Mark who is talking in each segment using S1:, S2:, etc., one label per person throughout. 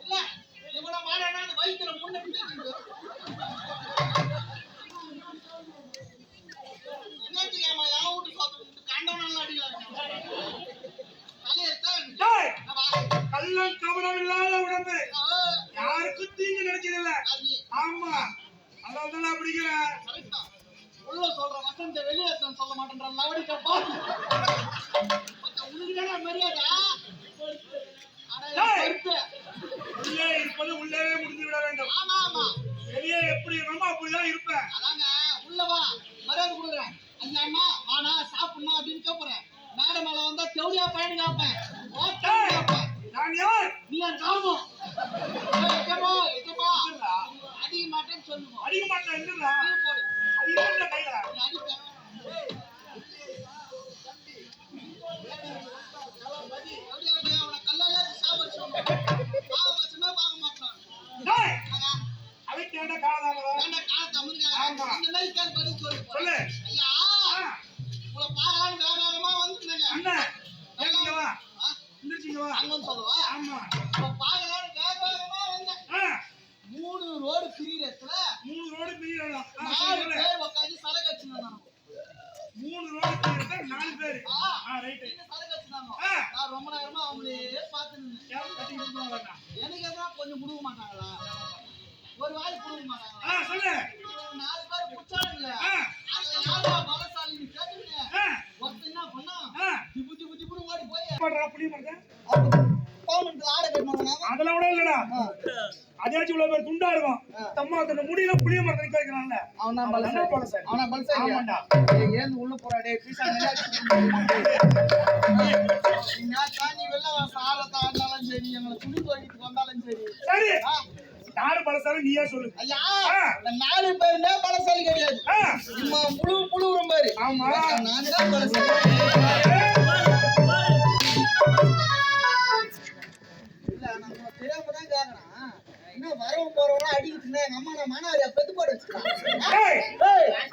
S1: இல்ல, இவனை வாடான்னா அந்த வயித்துல முன்ன பின்ன சொல்ற வசந்த வெளியே எடுத்து சொல்ல மாட்டேன்ற லவடிக்க பாத்து உனக்கு தானே மரியாதை.
S2: உள்ளே இருப்பது உள்ளே முடிந்து விட வேண்டும்.
S1: ஆமா ஆமா.
S2: வெளியே எப்படி இருக்கணுமோ அப்படிதான் இருப்பேன்.
S1: அதாங்க உள்ள வா. மரியாதை கொடுக்குறேன். ஐயா அம்மா வாடா சாப்பிடணும் அப்படின்னு கேட்பறேன். மேடம் மேல வந்தா தெவடியா பையனு கேட்பேன் ஓட்டா கேட்பேன்
S2: நான் யார்?
S1: நீ என் எஜமா அடிக்க மாட்டேன்னு சொல்லுவோம்
S2: அடிக்க மாட்டேன் என்னடா
S1: போடு.
S2: அடிக்க மாட்டேன் கையில
S1: நீ காலத்தை
S2: ஆமா.
S1: இந்த மாதிரி கேள்வி சொல்லு நேரமா அவங்களே பார்த்து நின்னேன்
S2: யாரும் கட்டி கொடுப்பாங்க வேண்டாம்.
S1: எனக்கு எதாவது கொஞ்சம் கொடுக்க மாட்டாங்களா? ஒரு வாய் கொடுக்க மாட்டாங்களா?
S2: சொல்லு.
S1: நாலு பேர் புடிச்சானுங்களே
S2: ஆ,
S1: அதுல யாரா பலசாலின்னு கேட்டுக்கிட்டு?
S2: ஆ,
S1: ஒருத்தன் என்ன பண்ணா. திப்பு திப்பு திப்புன்னு ஓடி போய்.
S2: மரத்தை?
S1: கவர்மெண்ட்ல ஆடை கட்டணும்
S2: அதெல்லாம் கூட இல்லடா. அதாச்சும் இவ்வளவு பேர் துண்டா இருக்கும். தம்மா தன்னை முடியல புளிய மரத்தை நிக்க வைக்கிறான்ல
S1: அவன் தான்
S2: தான் பலசாலி.
S1: அவனா பலசாலி
S2: ஆமாண்டா.
S1: ஏந்து உள்ள போறா? டேய் பீசா நீ
S2: யாரு பலசாலி நீயே சொல்லு.
S1: ஐயா நாலு பேருமே பலசாலி கிடையாது. சும்மா முழு முழுவுறம் பாரு.
S2: ஆமா.
S1: நான் தான் பலசாலி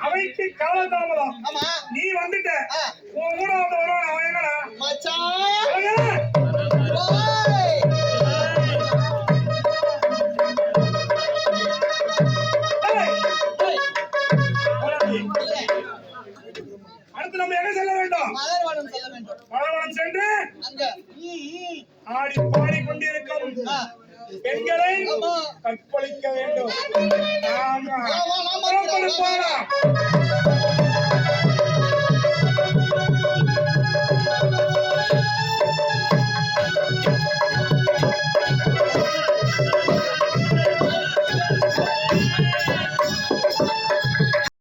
S2: அவைக்கு காலதாமதம்
S1: ஆமா.
S2: நீ வந்துட்ட. உன் கூட வந்து ஆடி பாடி கொண்டிருக்கும். பெண்களை. கற்பழிக்க வேண்டும். ஆமா